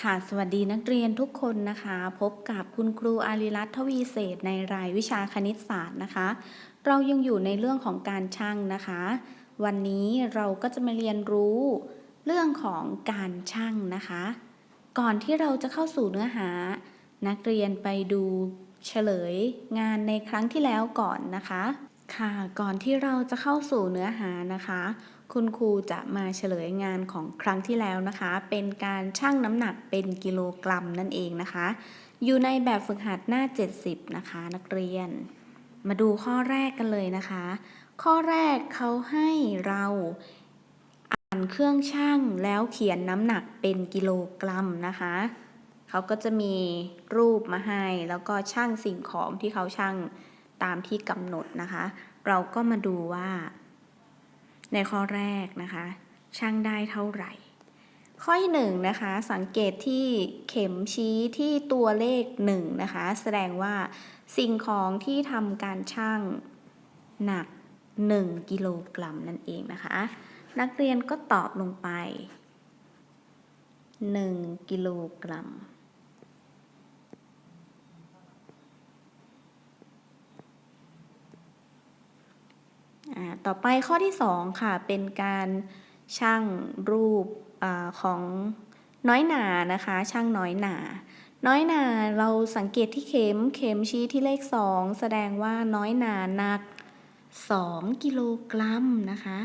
ค่ะสวัสดีนักเรียนทุกคนนะคะ พบกับคุณครูอารีรัตน์ทวีเศษในรายวิชาคณิตศาสตร์นะคะ เรายังอยู่ในเรื่องของการช่างนะคะ วันนี้เราก็จะมาเรียนรู้เรื่องของการช่างนะคะ ก่อนที่เราจะเข้าสู่เนื้อหา นักเรียนไปดูเฉลยงานในครั้งที่แล้วก่อนนะคะ ค่ะก่อนที่เราจะเข้าสู่เนื้อหานะคะ คุณครูจะมาเฉลยงานของครั้งที่แล้วนะคะ เป็นการชั่งน้ำหนักเป็นกิโลกรัมนั่นเองนะคะ อยู่ในแบบฝึกหัดหน้า 70 นะคะ นักเรียน มาดูข้อแรกกันเลยนะคะ ข้อแรกเขาให้เราอ่านเครื่องชั่งแล้วเขียนน้ำหนักเป็นกิโลกรัมนะคะเขาก็จะมีรูปมาให้ แล้วก็ชั่งสิ่งของที่เขาชั่งตามที่กำหนดนะคะ เราก็มาดูว่า ในข้อแรกนะคะ ช่างได้เท่าไหร่ ข้อที่หนึ่งนะคะ สังเกตที่เข็มชี้ที่ตัวเลขหนึ่งนะคะ แสดงว่าสิ่งของที่ทำการช่างหนัก 1 กิโลกรัมนั่นเองนะคะ นักเรียนก็ตอบลงไป 1 กิโลกรัม ต่อไปข้อที่ 2 ค่ะ เป็นการช่างรูปอของน้อยหนานะคะ ช่างน้อยหนา น้อยหนาเราสังเกตที่เข็มเข็มชี้ที่เลข 2 แสดงว่าน้อยหนาหนัก 2 กิโลกรัมนะคะ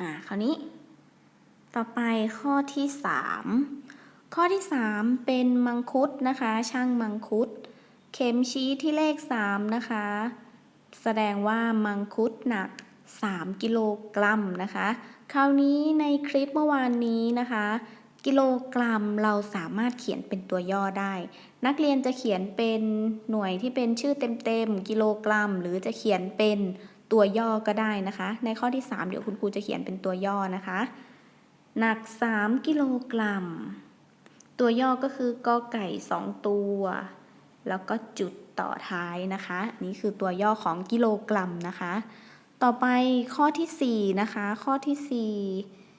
อ่าคราวนี้ ต่อไปข้อที่ 3 ข้อที่ 3 เป็นมังคุดนะคะ ช่างมังคุด เข็มชี้ที่เลข 3 นะคะ แสดงว่ามังคุดหนัก 3 กิโลกรัมนะคะ คราวนี้ในคลิปเมื่อวานนี้นะคะ กิโลกรัมเราสามารถเขียนเป็นตัวย่อได้ นักเรียนจะเขียนเป็นหน่วยที่เป็นชื่อเต็มๆกิโลกรัม หรือจะเขียนเป็นตัวย่อก็ได้นะคะ ในข้อที่ 3 เดี๋ยวคุณครูจะเขียนเป็นตัวย่อนะคะ หนัก 3 กิโลกรัม ตัวย่อก็คือกอไก่ 2 ตัว แล้วก็จุดต่อท้ายนะคะ นี่คือตัวย่อของกิโลกรัมนะคะ ต่อไปข้อที่ 4 นะคะ ข้อที่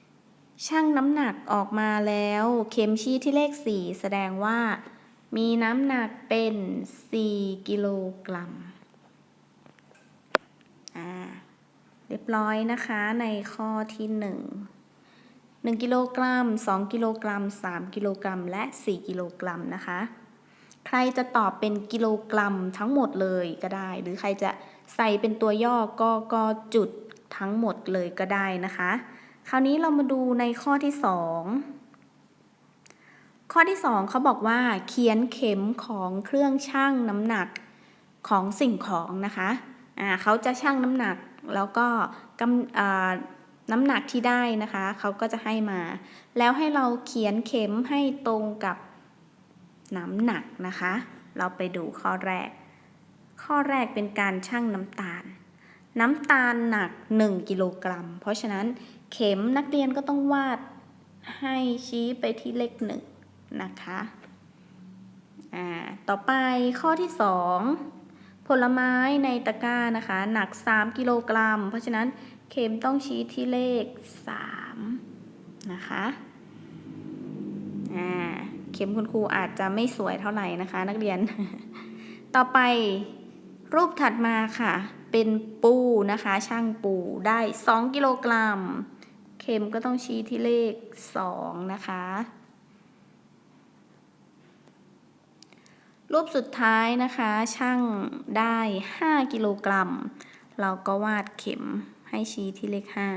4 ช่างน้ำหนักออกมาแล้วเข็มชี้ที่เลข 4 แสดงว่า มีน้ำหนักเป็น 4 กิโลกรัมอ่าเรียบร้อยนะคะในข้อที่ 1 1 กิโลกรัม 2 กิโลกรัม 3 กิโลกรัม และ 4 กิโลกรัมนะคะ ใครจะตอบเป็นกิโลกรัมทั้งหมดเลยก็ได้ หรือใครจะใส่เป็นตัวย่อก็ก็จุดทั้งหมดเลยก็ได้นะคะ คราวนี้เรามาดูในข้อที่ 2 ข้อที่ 2เขาบอกว่า เขียนเข็มของเครื่องชั่งน้ำหนักของสิ่งของนะคะ อ่าเขาจะชั่งน้ำหนักแล้วก็กำ น้ำหนักที่ได้นะคะ เขาก็จะให้มา แล้วให้เราเขียนเข็มให้ตรงกับน้ำหนักนะคะ เราไปดูข้อแรก ข้อแรกเป็นการชั่งน้ำตาล น้ำตาลหนัก 1 กิโลกรัม เพราะฉะนั้นเข็มนักเรียนก็ต้องวาดให้ชี้ไปที่เลขหนึ่งนะคะอ่าต่อไปข้อที่ 2 ผลไม้ในตะกร้านะคะ หนัก 3 กิโลกรัม เพราะฉะนั้น เข็มต้องชี้ที่เลข 3 นะคะเข็มคุณครูอาจจะไม่สวยเท่าไหร่นะคะ นักเรียน ต่อไปรูปถัดมาค่ะ เป็นปูนะคะ ช่างปูได้ 2 กิโลกรัม เข็มก็ต้องชี้ที่เลข 2 นะคะ รูปสุดท้ายนะคะ ช่างได้ 5 กิโลกรัม เราก็วาดเข็ม ให้ชี้ที่เลขห้า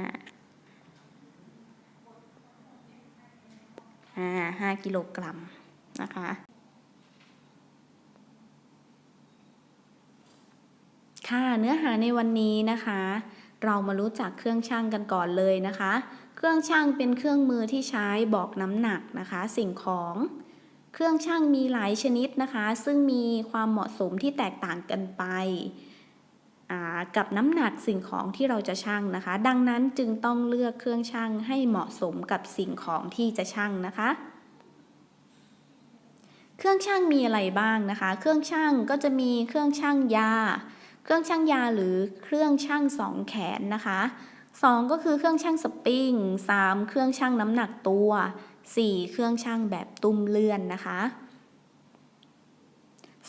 อ่าห้ากิโลกรัมนะคะค่ะเนื้อหาในวันนี้นะคะ เรามารู้จักเครื่องช่างกันก่อนเลยนะคะ เครื่องช่างเป็นเครื่องมือที่ใช้บอกน้ำหนักนะคะ สิ่งของ เครื่องช่างมีหลายชนิดนะคะ ซึ่งมีความเหมาะสมที่แตกต่างกันไป กับน้ำหนักสิ่งของที่เราจะชั่งนะคะ ดังนั้นจึงต้องเลือกเครื่องชั่งให้เหมาะสมกับสิ่งของที่จะชั่งนะคะ เครื่องชั่งมีอะไรบ้างนะคะ เครื่องชั่งก็จะมีเครื่องชั่งยา เครื่องชั่งยาหรือเครื่องชั่งสองแขนนะคะสองก็คือเครื่องชั่งสปริงสามเครื่องชั่งน้ำหนักตัวสี่เครื่องชั่งแบบตุ้มเลื่อนนะคะ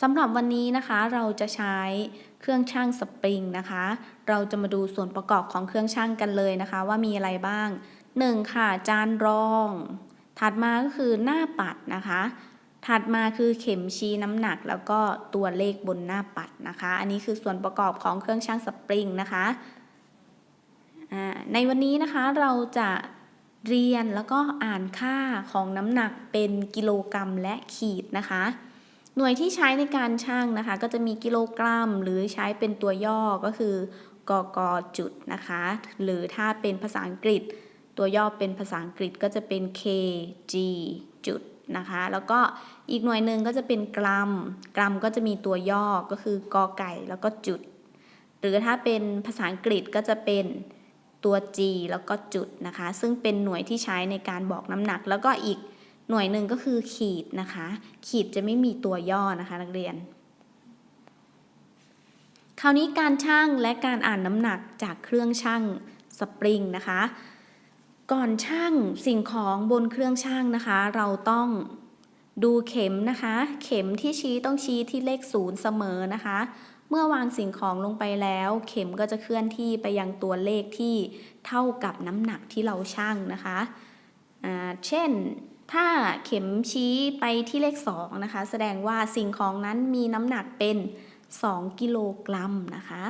สำหรับวันนี้นะคะเราจะใช้ เครื่องชั่งสปริงนะคะ เราจะมาดูส่วนประกอบของเครื่องชั่งกันเลยนะคะ ว่ามีอะไรบ้าง 1. ค่ะ จานรอง ถัดมาก็คือหน้าปัดนะคะ ถัดมาคือเข็มชี้น้ำหนัก แล้วก็ตัวเลขบนหน้าปัดนะคะ อันนี้คือส่วนประกอบของเครื่องชั่งสปริงนะคะ ในวันนี้นะคะเราจะเรียนแล้วก็อ่านค่าของน้ำหนักเป็นกิโลกรัมและขีดนะคะ หน่วยที่ใช้ในการชั่งนะคะ ก็จะมีกิโลกรัม หรือใช้เป็นตัวย่อก็คือกกจุดนะคะ หรือถ้าเป็นภาษาอังกฤษ ตัวย่อเป็นภาษาอังกฤษก็จะเป็น kg จุดนะคะ แล้วก็อีกหน่วยหนึ่งก็จะเป็นกรัม กรัมก็จะมีตัวย่อก็คือกอไก่แล้วก็จุด หรือถ้าเป็นภาษาอังกฤษก็จะเป็นตัว g แล้วก็จุดนะคะ ซึ่งเป็นหน่วยที่ใช้ในการบอกน้ำหนัก แล้วก็อีก หน่วยหนึ่งก็คือขีดนะคะ ขีดจะไม่มีตัวย่อนะคะนักเรียน คราวนี้การชั่งและการอ่านน้ำหนักจากเครื่องชั่งสปริงนะคะ ก่อนชั่งสิ่งของบนเครื่องชั่งนะคะ เราต้องดูเข็มนะคะ เข็มที่ชี้ต้องชี้ที่เลขศูนย์เสมอนะคะ เมื่อวางสิ่งของลงไปแล้ว เข็มก็จะเคลื่อนที่ไปยังตัวเลขที่เท่ากับน้ำหนักที่เราชั่งนะคะ เช่น ถ้าเข็มชี้ไปที่เลข 2 นะคะ แสดงว่าสิ่งของนั้นมีน้ำหนักเป็น 2 กิโลกรัมนะคะ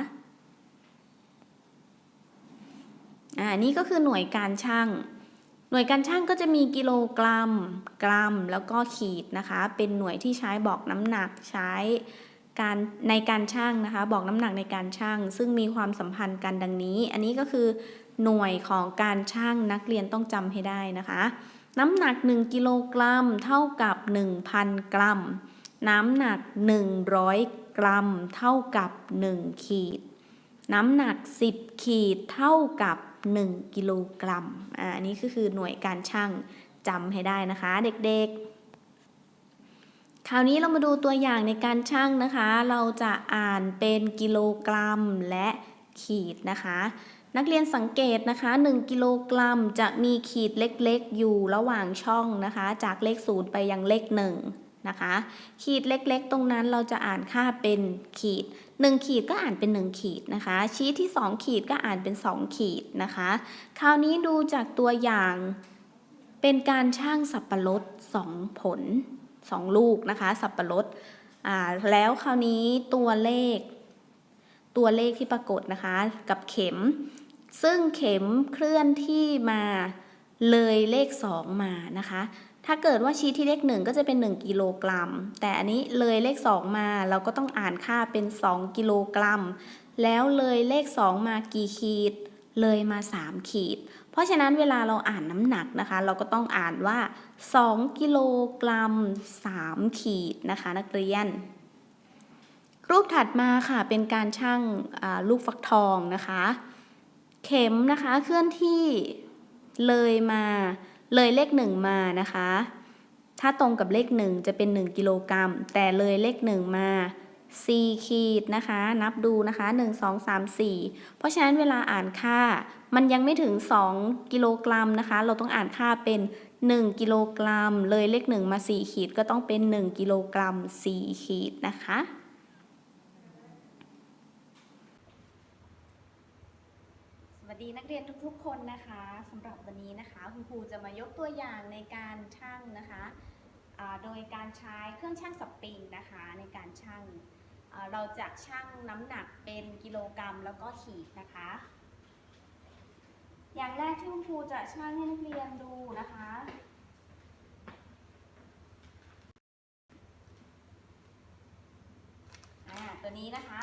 อ่านี่ก็คือหน่วยการชั่งหน่วยการชั่งก็จะมีกิโลกรัม กรัม แล้วก็ขีดนะคะ เป็นหน่วยที่ใช้บอกน้ำหนักใช้การในการชั่งนะคะ บอกน้ำหนักในการชั่งซึ่งมีความสัมพันธ์กันดังนี้ อันนี้ก็คือหน่วยของการชั่งนักเรียนต้องจำให้ได้นะคะ น้ำหนัก 1 กิโลกรัมเท่ากับ 1,000 กรัม น้ำหนัก 100 กรัม เท่ากับ 1 ขีด น้ำหนัก 10 ขีดเท่ากับ 1 กิโลกรัมอ่าอันนี้ก็คือหน่วยการชั่งจำให้ได้นะคะเด็กๆ คราวนี้เรามาดูตัวอย่างในการชั่งนะคะ เราจะอ่านเป็นกิโลกรัมและขีดนะคะ นักเรียนสังเกตนะคะ 1 กิโลกรัมจะมีขีดเล็กๆ อยู่ระหว่างช่องนะคะ จากเลข 0 ไปยังเลข 1 นะคะ ขีดเล็กๆ ตรงนั้นเราจะอ่านค่าเป็นขีด 1 ขีดก็อ่านเป็น 1 ขีดนะคะ ชี้ที่ 2 ขีดก็อ่านเป็น 2 ขีดนะคะ คราวนี้ดูจากตัวอย่างเป็นการช่างสับปะรด 2 ผล 2 ลูกนะคะ สับปะรดแล้วคราวนี้ตัวเลข ตัวเลขที่ปรากฏนะคะ กับเข็ม ซึ่งเข็มเคลื่อนที่มาเลยเลข 2 มานะคะ ถ้าเกิดว่าชี้ที่เลข 1 ก็จะเป็น 1 กิโลกรัม แต่อันนี้เลยเลข 2 มาเราก็ต้องอ่านค่าเป็น 2 กิโลกรัม แล้วเลยเลข 2 มากี่ขีด เลยมา 3 ขีด เพราะฉะนั้นเวลาเราอ่านน้ำหนักนะคะ เราก็ต้องอ่านว่า 2 กิโลกรัม 3 ขีดนะคะ นักเรียน รูปถัดมาค่ะเป็นการชั่งลูกฟักทองนะคะ เข็มนะคะเคลื่อนที่เลยมาเลยเลขหนึ่งมานะคะ ถ้าตรงกับเลขหนึ่งจะเป็น 1 กิโลกรัม แต่เลยเลขหนึ่งมา4ขีดนะคะ นับดูนะคะ 1 2 3 4 เพราะฉะนั้นเวลาอ่านค่า มันยังไม่ถึง 2 กิโลกรัมนะคะ เราต้องอ่านค่าเป็น 1 กิโลกรัม เลยเลขหนึ่งมา 4 ขีดก็ต้องเป็น 1 กิโลกรัม 4 ขีดนะคะ สดีนักเรียนทุกๆ คนนะคะสำหรับวันนี้นะคะคุณครูจะมายกตัวอย่างในการชั่งนะคะโดยการใช้เครื่องชั่งสปริงนะคะในการชั่งเราจะชั่งน้ำหนักเป็นกิโลกรัมแล้วก็ขีดนะคะ อย่างแรกที่คุณครูจะชั่งให้นักเรียนดูนะคะ ตัวนี้นะคะ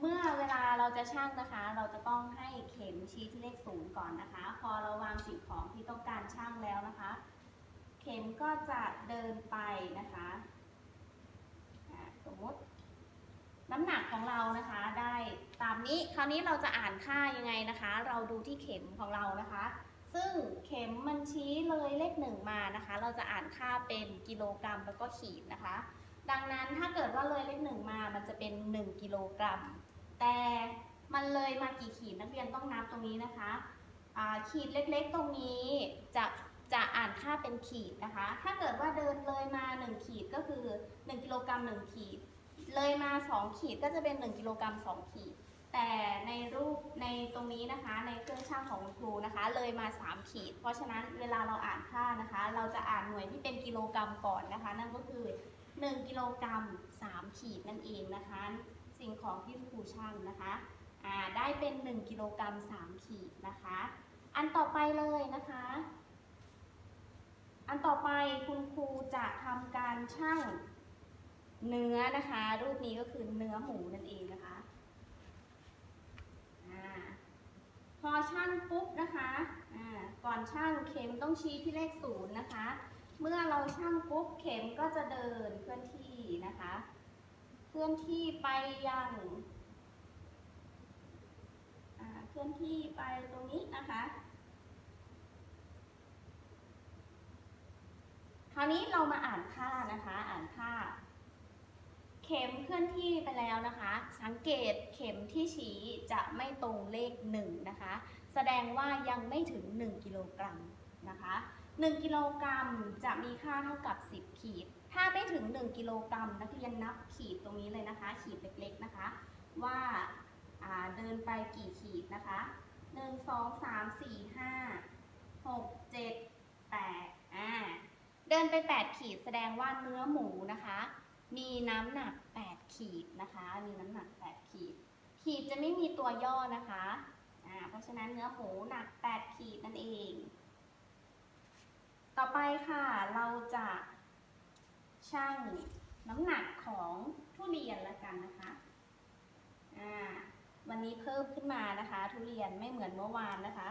เมื่อเวลาเราจะชั่งนะคะ เราจะต้องให้เข็มชี้ที่เลขศูนย์ก่อนนะคะ พอเราวางสิ่งของที่ต้องการชั่งแล้วนะคะ เข็มก็จะเดินไปนะคะสมมติน้ำหนักของเรานะคะได้ตามนี้คราวนี้เราจะอ่านค่ายังไงนะคะ เราดูที่เข็มของเรานะคะ ซึ่งเข็มมันชี้เลยเลขหนึ่งมานะคะ เราจะอ่านค่าเป็นกิโลกรัมแล้วก็ขีดนะคะ ดังนั้นถ้าเกิดว่าเลยเลขหนึ่งมามันจะเป็น 1 กิโลกรัม แต่มันเลยมากี่ขีดนักเรียนต้องนับตรงนี้นะคะขีดเล็กๆตรงนี้จะจะอ่านค่าเป็นขีดนะคะ ถ้าเกิดว่าเดินเลยมา 1 ขีดก็คือ 1 กิโลกรัม1ขีด เลยมา 2 ขีดก็จะเป็น 1 กิโลกรัม2ขีด แต่ในรูปในตรงนี้นะคะ ในเครื่องช่างของคุณครูนะคะ เลยมา 3 ขีด เพราะฉะนั้นเวลาเราอ่านค่านะคะ เราจะอ่านหน่วยที่เป็นกิโลกรัมก่อนนะคะ นั่นก็คือ 1 กิโลกรัม3ขีดนั่นเองนะคะ สิ่งของที่ครูช่างนะคะได้เป็น 1 กิโลกรัม3ขีดนะคะ อันต่อไปเลยนะคะ อันต่อไปคุณครูจะทำการชั่งเนื้อนะคะ รูปนี้ก็คือเนื้อหมูนั่นเองนะคะอาพอชั่งปุ๊บนะคะก่อนชั่งเข็มต้องชี้ที่เลขศูนย์นะคะ เมื่อเราชั่งปุ๊บเข็มก็จะเดินเคลื่อนที่นะคะ เคลื่อนที่ไปยังเคลื่อนที่ไปตรงนี้นะคะ คราวนี้เรามาอ่านค่านะคะ อ่านค่า เข็มเคลื่อนที่ไปแล้วนะคะ สังเกตเข็มที่ชี้จะไม่ตรงเลข1นะคะ แสดงว่ายังไม่ถึง 1 กิโลกรัมนะคะ 1 กิโลกรัมจะมีค่าเท่ากับ 10 ขีด ถ้าไม่ถึง 1 กิโลกรัมนักเรียนนับขีดตรงนี้เลยนะคะ ขีดเล็กๆนะคะ ว่าาเดินไปกี่ขีดนะคะ 1 2 3 4 5 6 7 8อ่าเดินไป 8 ขีดแสดงว่าเนื้อหมูนะคะ มีน้ำหนัก 8 ขีดนะคะ มีน้ำหนัก 8 ขีด ขีดจะไม่มีตัวย่อนะคะอ่าเพราะฉะนั้นเนื้อหมูหนัก 8 ขีดนั่นเอง ต่อไปค่ะเราจะชั่งน้ำหนักของทุเรียนละกันนะคะอ่าวันนี้เพิ่มขึ้นมานะคะ ทุเรียนไม่เหมือนเมื่อวานนะคะ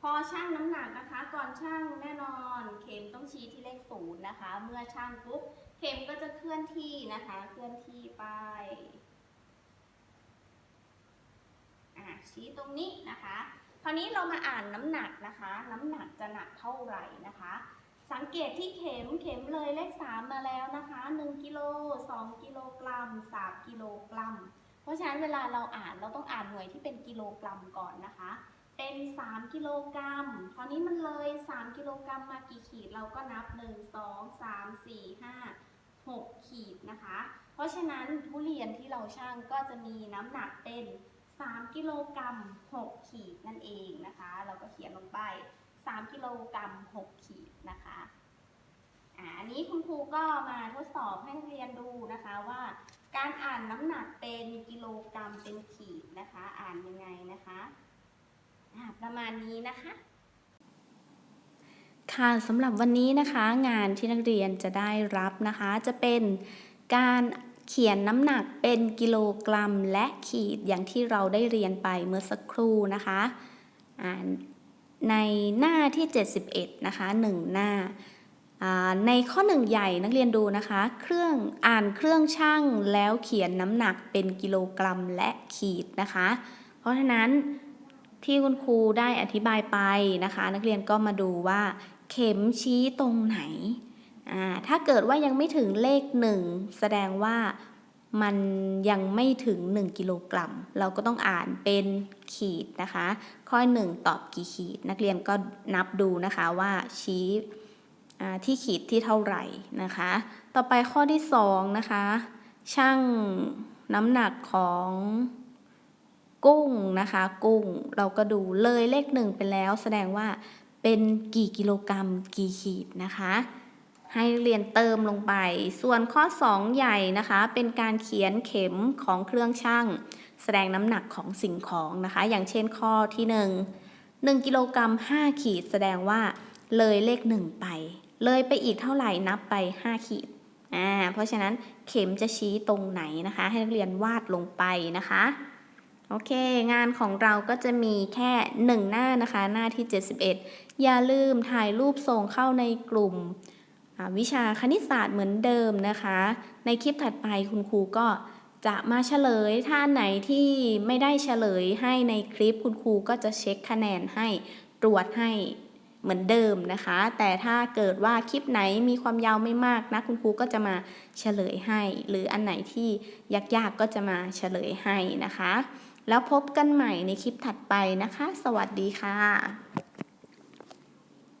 พอชั่งน้ำหนักนะคะ ก่อนชั่งแน่นอนเข็มต้องชี้ที่เลขศูนย์นะคะ เมื่อชั่งปุ๊บเข็มก็จะเคลื่อนที่นะคะ เคลื่อนที่ไปอ่ะชี้ตรงนี้นะคะ คราวนี้เรามาอ่านน้ำหนักนะคะ น้ำหนักจะหนักเท่าไหร่นะคะ สังเกตที่เข็มเข็มเลยเลข 3 มาแล้วนะคะ1กิโล2กิโลกรัม3กิโลกรัม เพราะฉะนั้นเวลาเราอ่านเราต้องอ่านหน่วยที่เป็นกิโลกรัมก่อนนะคะ เป็น 3 กิโลกรัม คราวนี้มันเลย 3 กิโลกรัมมากี่ขีดเราก็นับ 1 2 3 4 5 6 ขีดนะคะ เพราะฉะนั้นทุเรียนที่เราชั่งก็จะมีน้ำหนักเป็น 3กิโลกรัม6ขีดนั่นเองนะคะ เราก็เขียนลงไป 3กิโลกรัม6ขีดนะคะอันนี้คุณครูก็มาทดสอบให้นักเรียนดูนะคะว่าการอ่านน้ำหนักเป็นกิโลกรัมเป็นขีดนะคะ อ่านยังไงนะคะประมาณนี้นะคะ ค่ะสำหรับวันนี้นะคะ งานที่นักเรียนจะได้รับนะคะ จะเป็นการ เขียนน้ำหนักเป็นกิโลกรัมและขีดอย่างที่เราได้เรียนไปเมื่อสักครู่นะคะอ่าในหน้าที่ 71 นะคะ 1 หน้าอ่าในข้อ1ใหญ่นักเรียนดูนะคะ เครื่องอ่านเครื่องช่างแล้วเขียนน้ำหนักเป็นกิโลกรัมและขีดนะคะ เพราะฉะนั้นที่คุณครูได้อธิบายไปนะคะ นักเรียนก็มาดูว่า เข็มชี้ตรงไหน ถ้าเกิดว่ายังไม่ถึงเลข 1 แสดงว่ามันยังไม่ถึง 1 กิโลกรัม เราก็ต้องอ่านเป็นขีดนะคะ ข้อ 1 ตอบกี่ขีด นักเรียนก็นับดูนะคะว่าชี้ที่ขีดที่เท่าไหร่นะคะ ต่อไปข้อที่ 2 นะคะ ช่างน้ำหนักของกุ้งนะคะ กุ้งเราก็ดูเลยเลข1ไปแล้ว แสดงว่าเป็นกี่กิโลกรัมกี่ขีดนะคะ ให้เรียนเติมลงไป ส่วนข้อ 2 ใหญ่นะคะ เป็นการเขียนเข็มของเครื่องช่าง แสดงน้ำหนักของสิ่งของนะคะ อย่างเช่นข้อที่ 1 1กิโลกรัม5ขีด แสดงว่าเลยเลข 1 ไป เลยไปอีกเท่าไหร่นับไป 5 ขีดอ่าเพราะฉะนั้นเข็มจะชี้ตรงไหนนะคะ ให้นักเรียนวาดลงไปนะคะ โอเค งานของเราก็จะมีแค่ 1 หน้านะคะ หน้าที่ 71 อย่าลืมถ่ายรูปส่งเข้าในกลุ่ม วิชาคณิตศาสตร์เหมือนเดิมนะคะ ในคลิปถัดไปคุณครูก็จะมาเฉลยถ้าอันไหนที่ไม่ได้เฉลยให้ในคลิปคุณครูก็จะเช็คคะแนนให้ตรวจให้เหมือนเดิมนะคะ แต่ถ้าเกิดว่าคลิปไหนมีความยาวไม่มากนะคุณครูก็จะมาเฉลยให้ หรืออันไหนที่ยากๆก็จะมาเฉลยให้นะคะ แล้วพบกันใหม่ในคลิปถัดไปนะคะ สวัสดีค่ะ